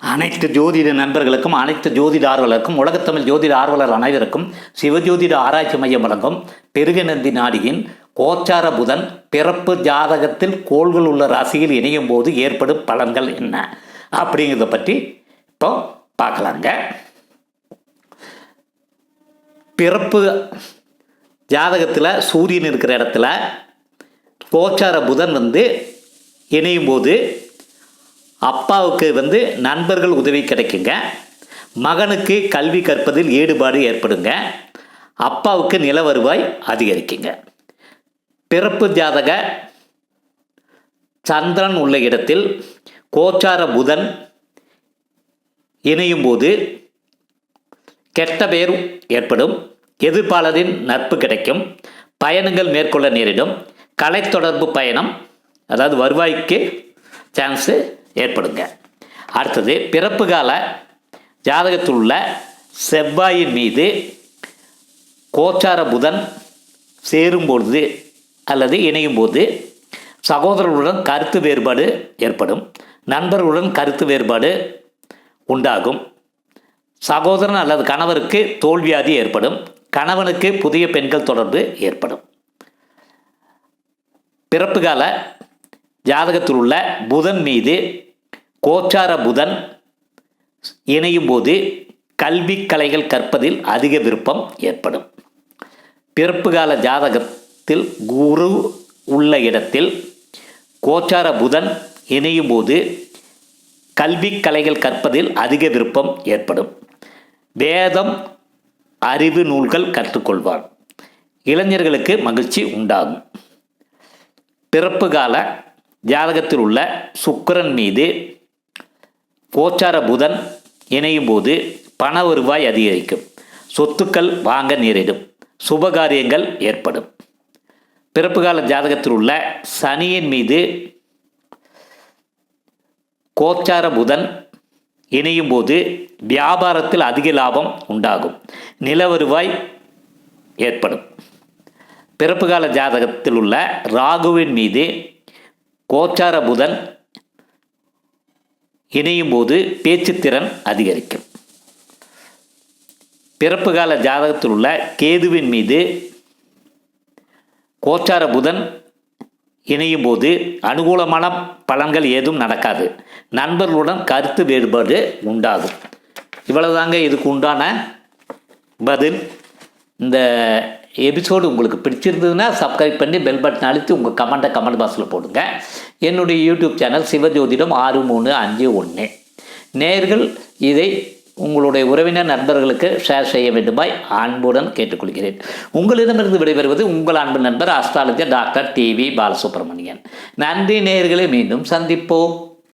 அனைத்து ஜோதிட நண்பர்களுக்கும் அனைத்து ஜோதிட ஆர்வலருக்கும் உலகத்தமிழ் ஜோதிட ஆர்வலர் அனைவருக்கும் சிவஜோதிட ஆராய்ச்சி மையம் வழங்கும் பெருகநந்தி நாடியின் கோச்சார புதன் பிறப்பு ஜாதகத்தில் கோள்கள் உள்ள ராசியில் இணையும் போது ஏற்படும் பலன்கள் என்ன? அப்படிங்கிறத பற்றி இப்போ பார்க்கலாங்க. பிறப்பு ஜாதகத்தில் சூரியன் இருக்கிற இடத்துல கோச்சார புதன் வந்து இணையும் போது அப்பாவுக்கு வந்து நண்பர்கள் உதவி கிடைக்குங்க. மகனுக்கு கல்வி கற்பதில் ஈடுபாடு ஏற்படுங்க. அப்பாவுக்கு நில வருவாய் அதிகரிக்குங்க. பிறப்பு ஜாதக சந்திரன் உள்ள இடத்தில் கோச்சார புதன் இணையும் போது கெட்ட பெயர் ஏற்படும். எதிர்ப்பாளரின் நட்பு கிடைக்கும். பயணங்கள் மேற்கொள்ள நேரிடும். கலை தொடர்பு பயணம் அதாவது வருவாய்க்கு சான்ஸு ஏற்படுங்க. அடுத்தது பிறப்பு கால ஜாதகத்தில் உள்ள செவ்வாயின் மீது கோச்சார புதன் சேரும் பொழுது அல்லது இணையும் போது சகோதரர்களுடன் கருத்து வேறுபாடு ஏற்படும். நண்பர்களுடன் கருத்து வேறுபாடு உண்டாகும். சகோதரன் அல்லது கணவருக்கு தோல்வியாதி ஏற்படும். கணவனுக்கு புதிய பெண்கள் தொடர்பு ஏற்படும். பிறப்பு கால ஜாதகத்தில் உள்ள புதன் மீது கோச்சார புதன் இணையும் போது கல்வி கலைகள் கற்பதில் அதிக விருப்பம் ஏற்படும். பிறப்பு கால ஜாதகத்தில் குரு உள்ள இடத்தில் கோச்சார புதன் இணையும் போது கல்வி கலைகள் கற்பதில் அதிக விருப்பம் ஏற்படும். வேதம் அறிவு நூல்கள் கற்றுக்கொள்வார். இளைஞர்களுக்கு மகிழ்ச்சி உண்டாகும். பிறப்பு கால ஜாதகத்தில் உள்ள சுக்கரன் மீது கோச்சார புதன் இணையும் போது பண வருவாய் அதிகரிக்கும். சொத்துக்கள் வாங்க நேரிடும். சுபகாரியங்கள் ஏற்படும். பிறப்பு கால ஜாதகத்தில் உள்ள சனியின் மீது கோச்சார புதன் இணையும் போது வியாபாரத்தில் அதிக லாபம் உண்டாகும். நில வருவாய் ஏற்படும். பிறப்பு கால ஜாதகத்தில் உள்ள ராகுவின் மீது கோச்சார புதன் இணையும் போது பேச்சுத்திறன் அதிகரிக்கும். பிறப்பு கால ஜாதகத்தில் உள்ள கேதுவின் மீது கோச்சார புதன் இணையும் போது அனுகூலமான பலன்கள் ஏதும் நடக்காது. நண்பர்களுடன் கருத்து வேறுபாடு உண்டாகும். இவ்வளவுதாங்க இதுக்கு உண்டான பதில். இந்த எபிசோடு உங்களுக்கு பிடிச்சிருந்ததுன்னா சப்ஸ்கிரைப் பண்ணி பெல் பட்டன் அழுத்தி உங்கள் கமெண்ட்டை கமெண்ட் பாக்ஸில் போடுங்க. என்னுடைய யூடியூப் சேனல் சிவஜோதிடம் ஆறு மூணு அஞ்சு ஒன்று. நேர்கள் இதை உங்களுடைய உறவினர் நண்பர்களுக்கு ஷேர் செய்ய வேண்டுமாய் அன்புடன் கேட்டுக்கொள்கிறேன். உங்களிடமிருந்து விடைபெறுவது உங்கள் அன்பு நண்பர் அஸ்ட்ராலஜர் டாக்டர் டிவி பாலசுப்ரமணியன். நன்றி நேர்களை மீண்டும் சந்திப்போம்.